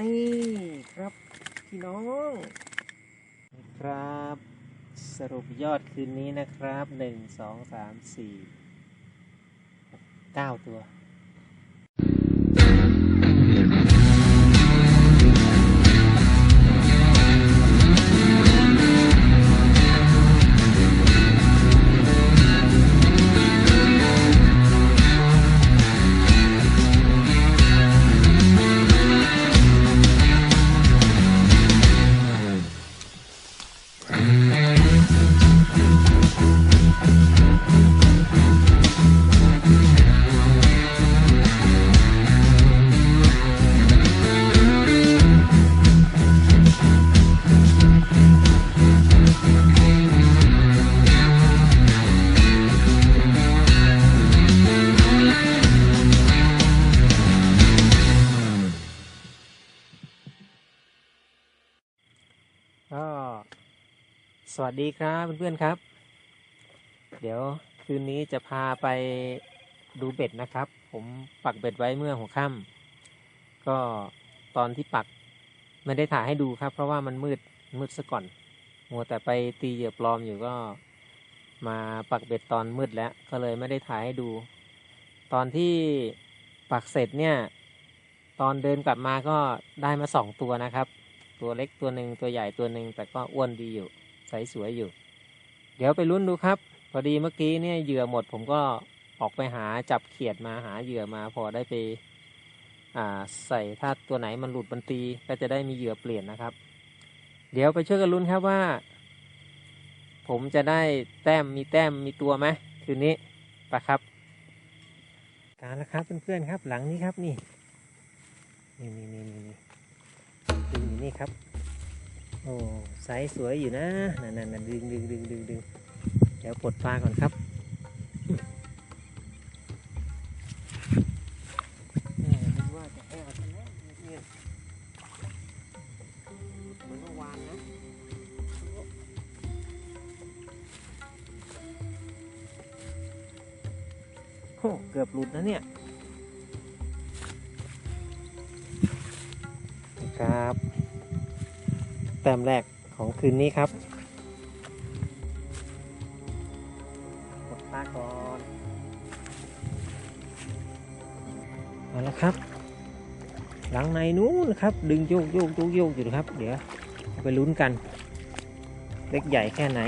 นี่ครับพี่น้องครับ สรุปยอดคืนนี้นะครับหนึ่งสองสามสี่เก้าตัว วัสดีครับเพื่อนๆครับ เดี๋ยวคืนนี้จะพาไปดูเบ็ดนะครับ ผมปักเบ็ดไว้เมื่อหัวค่ำก็ตอนที่ปักไม่ได้ถ่ายให้ดูครับ เพราะว่ามันมืดมืดซะก่อน มัวแต่ไปตีเหยื่อปลอมอยู่ก็มาปักเบ็ดตอนมืดแล้ว ก็เลยไม่ได้ถ่ายให้ดู ตอนที่ปักเสร็จเนี่ย ตอนเดินกลับมาก็ได้มาสองตัวนะครับ ตัวเล็กตัวหนึ่งตัวใหญ่ตัวหนึ่งแต่ก็อ้วนดีอยู่ ใสสวยอยู่ เดี๋ยวไปลุ้นดูครับ พอดีเมื่อกี้เนี่ยเหยื่อหมด ผมก็ออกไปหาจับเขียดมาหาเหยื่อมาพอได้ไปใส่ถ้าตัวไหนมันหลุดมันตีก็จะได้มีเหยื่อเปลี่ยนนะครับ เดี๋ยวไปช่วยกันลุ้นครับว่า ผมจะได้แต้มมีแต้มมีตัวไหมคืนนี้ไปครับการแล้วครับเพื่อนๆครับ หลังนี้ครับนี่นี่นี่นี่นี่นี่นี่ครับ โอ้ไซส์สวยอยู่นะนั่นนั่นนั่นดึงดึงดึงดึงดึงเดี๋ยวปลดปลาก่อนครับ แต้มแรกของคืนนี้ครับกดตาก่อนเอาละครับ หลังในนู้นครับ ดึงโยกโยกโยกโยกอยู่นะครับ เดี๋ยวไปลุ้นกัน เล็กใหญ่แค่ไหน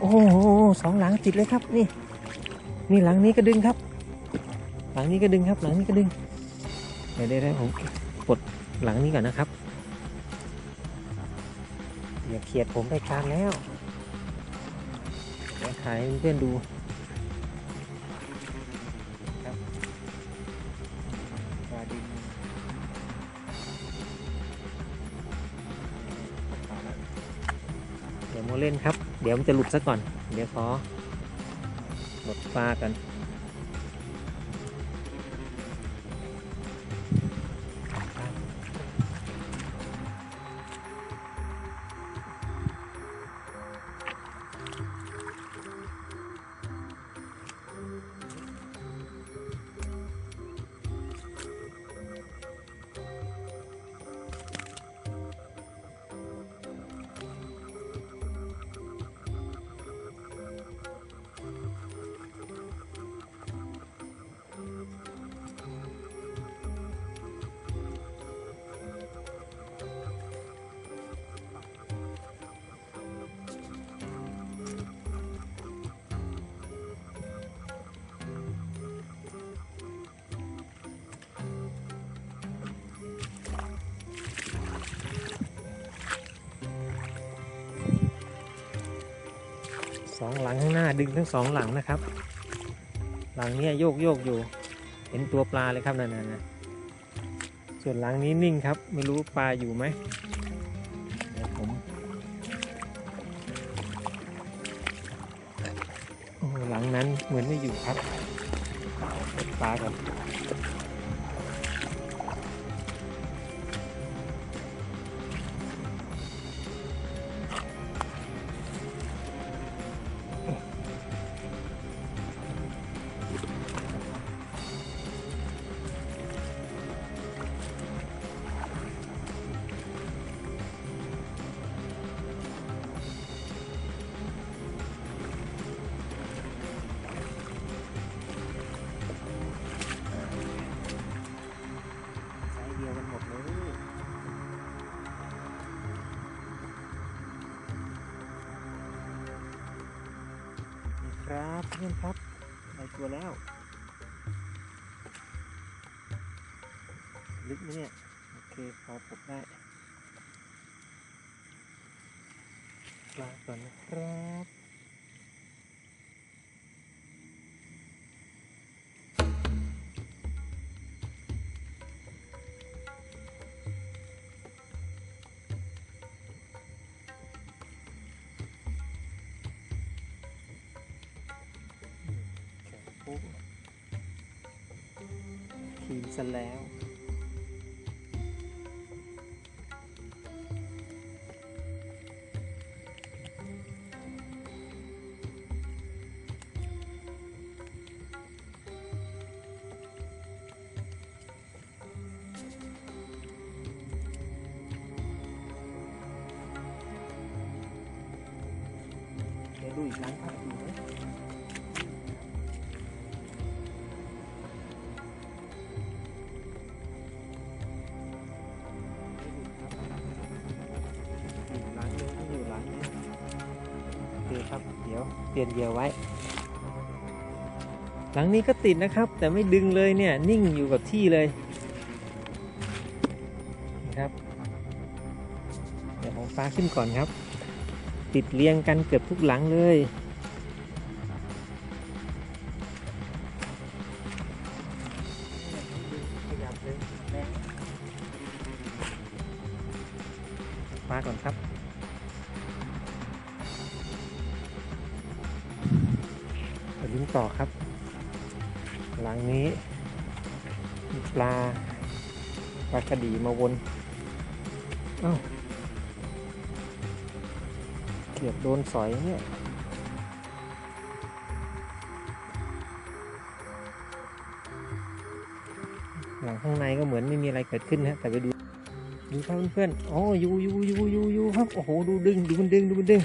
โอ้โห สองหลังติดเลยครับ นี่นี่หลังนี้ก็ดึงครับ หลังนี้ก็ดึงครับ หลังนี้ก็ดึงเดี๋ยวเดี๋ยวผมกดหลังนี้ก่อนนะครับอย่าเขียดผมไปกลางแล้วเดี๋ยวถ่ายเพื่อนดู เดี๋ยวมันจะหลุดซะก่อน เดี๋ยวขอหมดปลากัน สองหลังข้างหน้าดึงทั้งสองหลังนะครับ หลังนี้โยกโยกอยู่ เห็นตัวปลาเลยครับนั่นนะส่วนหลังนี้นิ่งครับ ไม่รู้ปลาอยู่ไหมผมหลังนั้นเหมือนไม่อยู่ครับปลากับ เพื่อนครับได้ตัวแล้ว ลึกไหมเนี่ย โอเค พอปลดได้ปลาก่อนนะครับ ทีมซะแล้ว เดี๋ยวเปลี่ยนเหยื่อไว้ หลังนี้ก็ติดนะครับ แต่ไม่ดึงเลยเนี่ยนิ่งอยู่กับที่เลยนะครับเดี๋ยวผมฟ้าขึ้นก่อนครับ ติดเรียงกันเกือบทุกหลังเลย ปลากระดีมาวนเอ้าเกือบโดนสอยเนี่ยหลังข้างในก็เหมือนไม่มีอะไรเกิดขึ้นนะแต่ไปดูดูครับเพื่อนๆอ๋ออยู่อยู่อยู่อยู่อยู่ครับ โอ้โห ดูดึง ดูมันดึง ดูมันดึง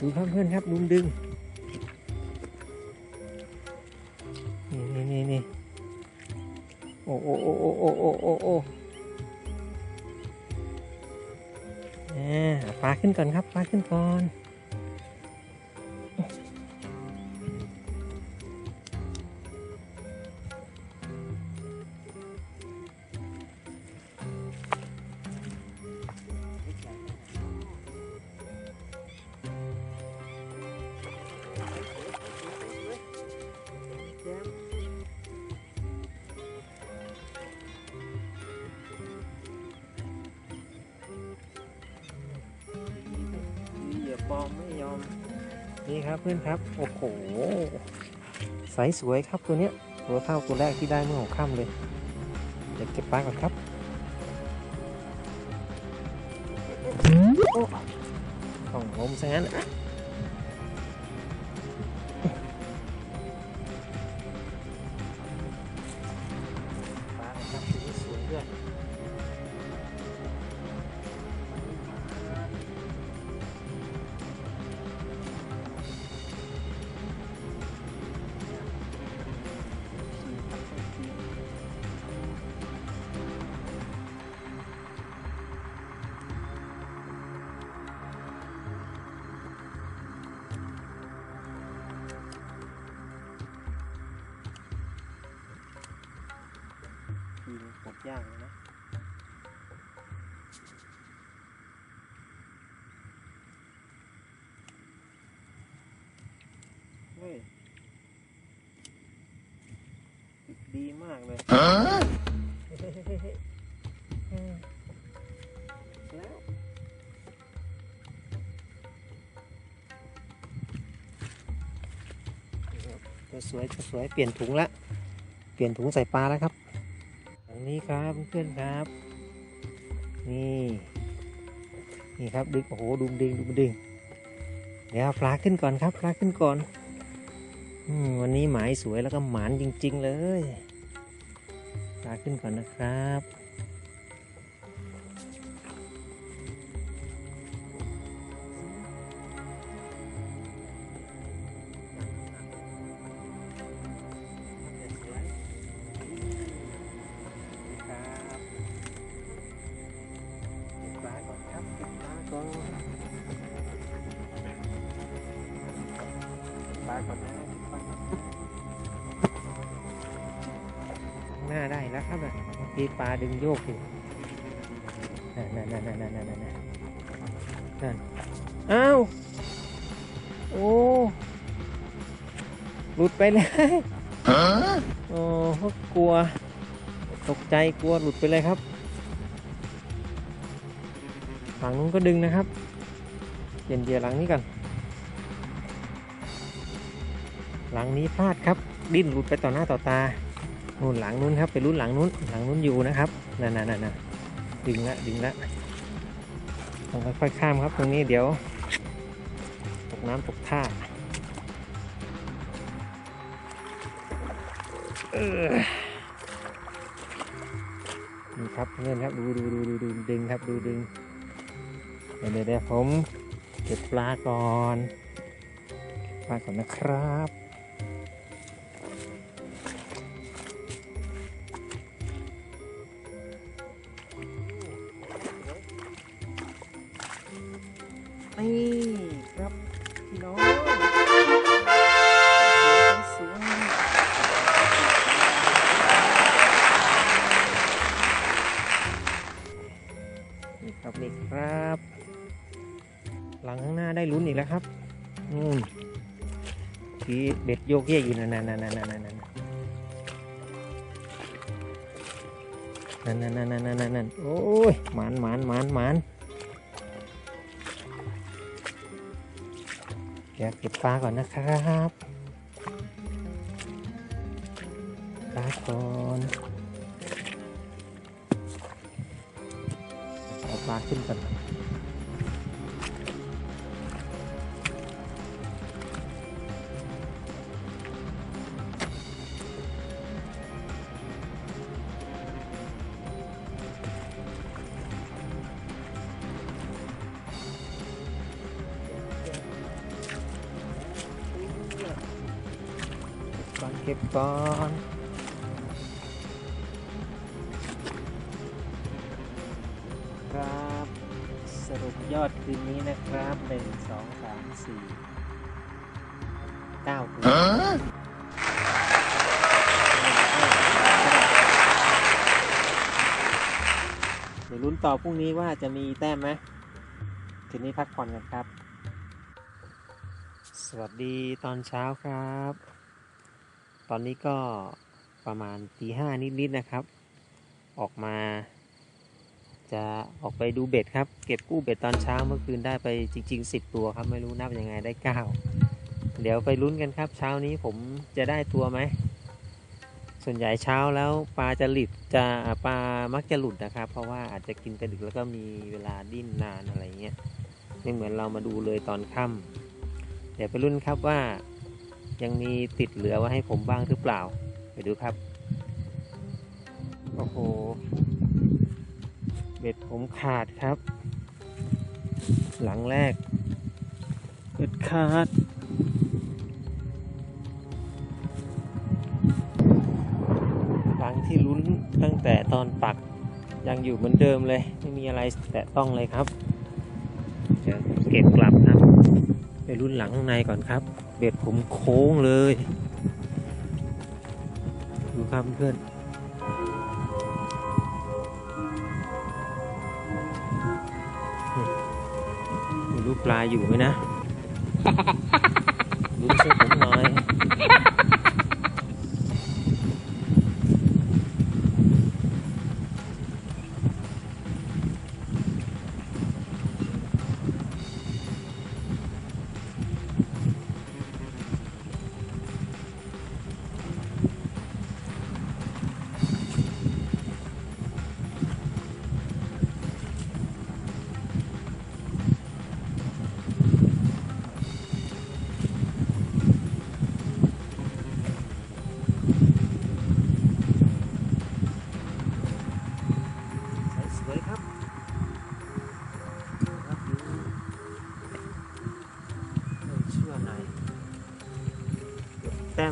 ดูครับเพื่อนครับลุมดึง ก่อนครับปลาขึ้นก่อน นี่ครับเพื่อนครับ โอ้โหใสสวยครับตัวเนี้ยตัวเท่าตัวแรกที่ได้เมื่อหัวค่ำเลยเดี๋ยวเก็บปลาก่อนครับโอ้ต้องลมซะงั้น มากเลยเฮ้ยเฮ้ยเฮ้ยเฮ้ยเฮ้ยแล้วตัวสวยตัวสวยเปลี่ยนถุงละ เปลี่ยนถุงใส่ปลาแล้วครับอันนี้ครับเพื่อนๆครับ นี่ นี่ครับดึงโอ้โหดุมดึงดุมดึง เดี๋ยวเอาปลาขึ้นก่อนครับปลาขึ้นก่อนอมวันนี้หมายสวยแล้วก็หมานจริง ๆ เลยป ลาขึ้นก่อนนะครับครับ กี้ปลาดึงโยกอยู่นั่นนั่นนั่นนั่นนั่อ้าโอ้หลุดไปเลยโอ้กลัว ตกใจกลัวหลุดไปเลยครับหลังนู้นก็ดึงนะครับเปลี่ยนเดียหลังนี้กันหลังนี้พลาดครับ ดิ้นหลุดไปต่อหน้าต่อตา นู่นหลังนู้นครับ ไปรุ่นหลังนู้น หลังนู้นอยู่นะครับนั่นนั่นนั่นดึงละดึงละต้องค่อยๆข้ามครับ ตรงนี้เดี๋ยวตกน้ำตกท่าเออนี่ครับเงื่อนครับดูดูดูดูดูดึงครับดูดึงเดี๋ยวเดี๋ยวเดี๋ยวผมเก็บปลาก่อนปลาก่อนนะครับ ครับ หลังข้างหน้าได้ลุ้นอีกแล้วครับนู่นที่เบ็ดโยกเยกอยู่นั่นนั่นนั่นนั่นนั่นนั่นนั่นนั่นนั่นนั่นนั่นนั่นโอ้ยหมานหมานหมานหมานเดี๋ยวเก็บปลาก่อนนะครับปลาก่อน makin tenang. Keep อดคืนนี้นะครับหนึ่งสองสามสี่เก้าตัวเดี๋ยวลุ้นต่อพรุ่งนี้ว่าจะมีแต้มไหมคืนนี้พักผ่อนกันครับ สวัสดีตอนเช้าครับ ตอนนี้ก็ประมาณตีห้านิดๆนะครับ ออกมา จะออกไปดูเบ็ดครับ เก็บกู้เบ็ดตอนเช้าเมื่อคืนได้ไปจริง ๆ 10 ตัวครับ ไม่รู้นับยังไงได้ 9 เดี๋ยวไปลุ้นกันครับ เช้านี้ผมจะได้ตัวไหม ส่วนใหญ่เช้าแล้วปลาจะหลุดจะปลามักจะหลุดนะครับ เพราะว่าอาจจะกินแต่ดึกแล้วก็มีเวลาดิ้นนานอะไรเงี้ยไม่เหมือนเรามาดูเลยตอนค่ำเดี๋ยวไปลุ้นครับว่ายังมีติดเหลือไว้ให้ผมบ้างหรือเปล่า ไปดูครับ โอ้โห เบ็ดผมขาดครับ หลังแรกเบ็ดขาดหลังที่ลุ้นตั้งแต่ตอนปักยังอยู่เหมือนเดิมเลย ไม่มีอะไรแตะต้องเลยครับเดี๋ยวเก็บกลับครับไปรุ่นหลังข้างในก่อนครับ เบ็ดผมโค้งเลย ดูครับเพื่อน ไม่รู้ปลาอยู่ไหมนะลุ้นช่วยผมหน่อย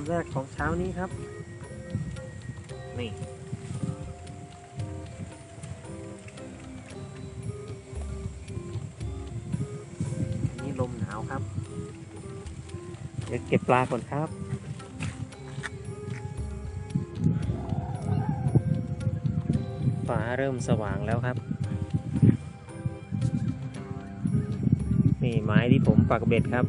แรกของเช้านี้ครับ นี่ นี่ลมหนาวครับ เดี๋ยวเก็บปลาก่อนครับฟ้าเริ่มสว่างแล้วครับ นี่ไม้ที่ผมปักเบ็ดครับ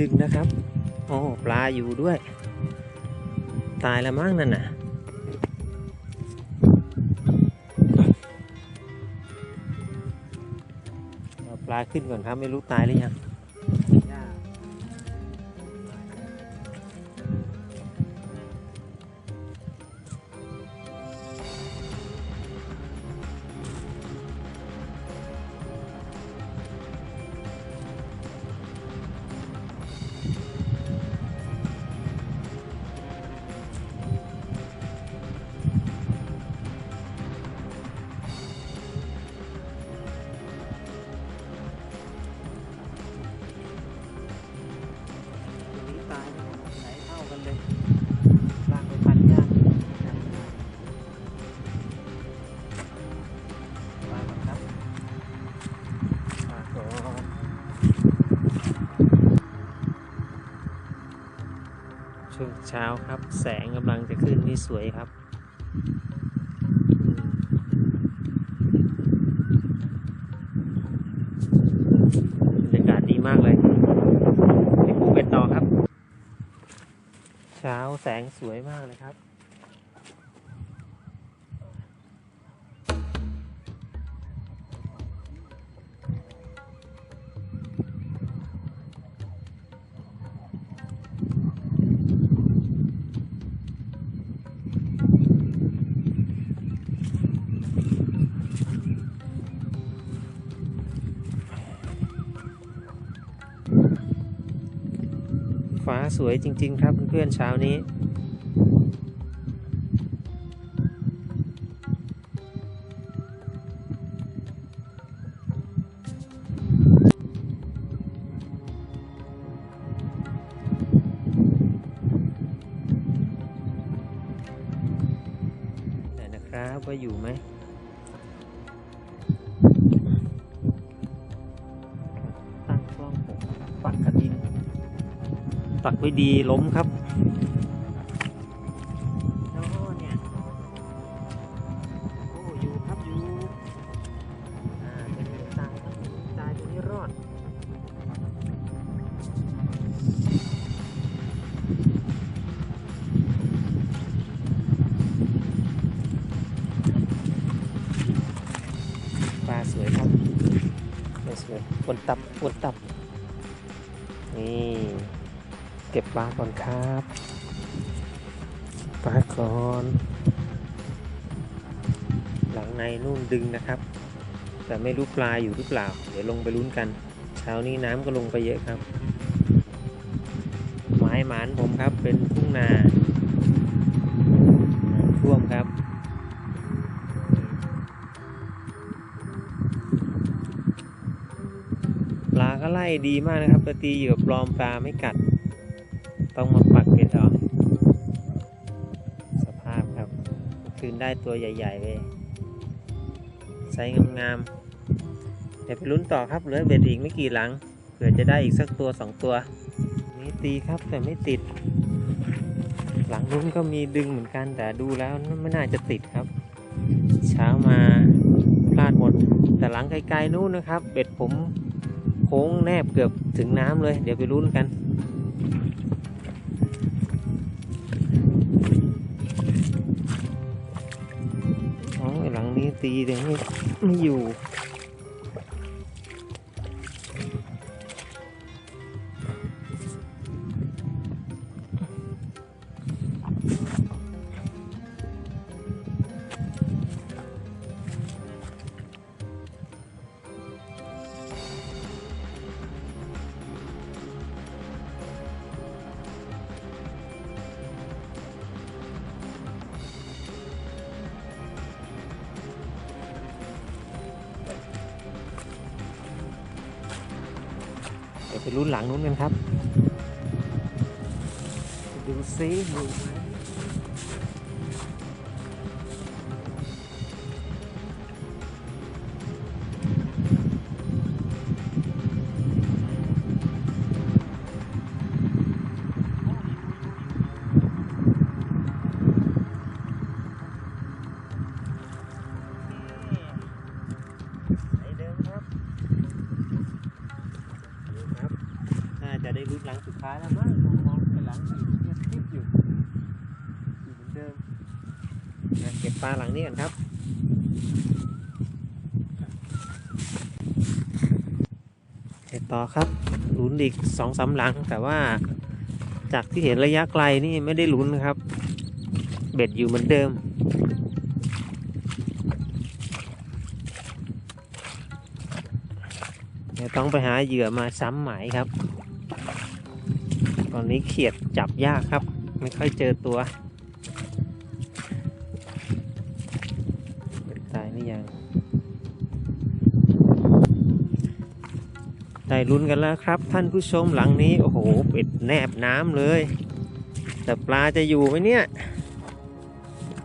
ดึงนะครับอ๋อปลาอยู่ด้วย ตายแล้วมั้งนั่นน่ะปลาขึ้นก่อนครับ ไม่รู้ตายหรือยัง เช้าครับ แสงกำลังจะขึ้นนี่สวยครับบรรยากาศดีมากเลยไปปูเป็ดต่อครับ เช้าแสงสวยมากเลยครับ สวยจริง ๆ ครับเพื่อนๆเช้านี้ ปักไว้ดีล้มครับโอ้เนี่ยโอ้อยู่ครับอยู่อ่าตัวนี้ตายครับตัวนี้ตายตัวนี้รอดปลาสวยครับปลาสวยปนตับปนตับ ปลาก่อนครับปลาก่อน หลังในนู่นดึงนะครับ แต่ไม่รู้ปลาอยู่หรือเปล่า เดี๋ยวลงไปลุ้นกัน เช้านี้น้ำก็ลงไปเยอะครับ ไม้หมานผมครับเป็นทุ่งนาท่วมครับปลาก็ไล่ดีมากนะครับปตีเหยื่อปลอมปลาไม่กัด คืนได้ตัวใหญ่ๆเลยไซส์งามๆเดี๋ยวไปลุ้นต่อครับเหลือเบ็ดอีกไม่กี่หลังเผื่อจะได้อีกสักตัวสองตัว นี่ตีครับแต่ไม่ติด หลังนู้นก็มีดึงเหมือนกันแต่ดูแล้วไม่น่าจะติดครับ เช้ามาพลาดหมด แต่หลังไกลๆนู้นนะครับ เบ็ดผมโค้งแนบเกือบถึงน้ำเลย เดี๋ยวไปลุ้นกัน ตีแต่ไม่ไม่อยู่ รุ่นหลัง ครับลุ้นอีกสองสามหลัง แต่ว่าจากที่เห็นระยะไกลนี่ไม่ได้ลุ้นนะครับ เบ็ดอยู่เหมือนเดิมเดี๋ยวต้องไปหาเหยื่อมาซ้ำหมายครับ ตอนนี้เขียดจับยากครับ ไม่ค่อยเจอตัวตายนี่ยัง ได้ลุ้นกันแล้วครับ ท่านผู้ชมหลังนี้โอ้โหเป็ดแนบน้ำเลย แต่ปลาจะอยู่ไหมเนี่ย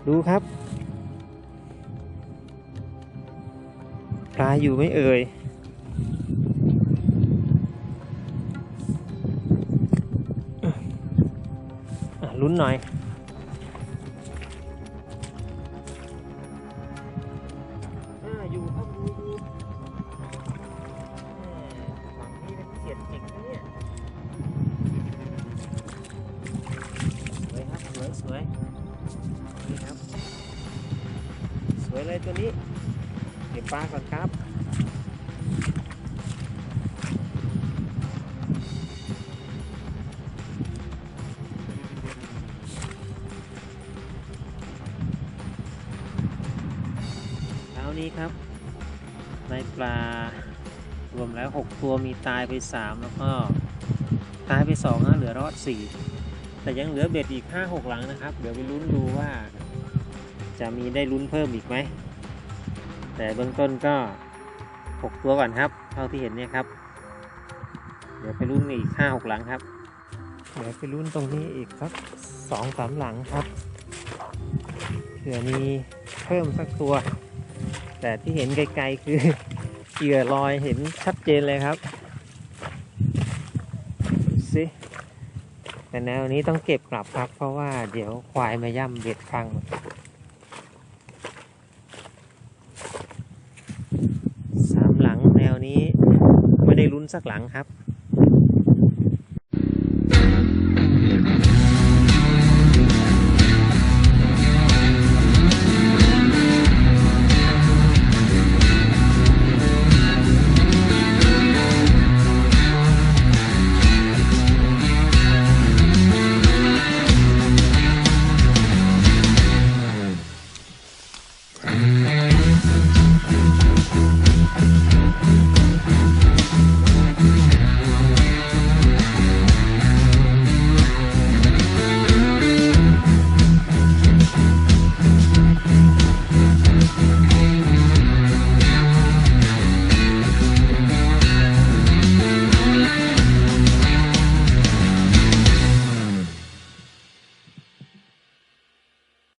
ดูครับ ปลาอยู่ไหมเอ่ยลุ้นหน่อย มแล้ว6ตัวมีตายไป 3 แล้วก็ตายไป2นะเหลือรอด 4 แต่ยังเหลือเบ็ดอีก 5-6 หลังนะครับ เดี๋ยวไปลุ้นดูว่า จะมีได้ลุ้นเพิ่มอีกไหม แต่เบื้องต้นก็ 6 ตัวก่อนครับ เท่าที่เห็นเนี่ยครับ เดี๋ยวไปลุ้นอีก 5-6 หลังครับ เดี๋ยวไปลุ้นตรงนี้อีกสัก2-3 หลังครับเผื่อมีเพิ่มสักตัว แต่ที่เห็นไกลๆคือ เหยื่อลอยเห็นชัดเจนเลยครับสิแต่แนวนี้ต้องเก็บกลับครับเพราะว่าเดี๋ยวควายมาย่ำเบ็ดฟังสามหลังแนวนี้ไม่ได้ลุ้นสักหลังครับ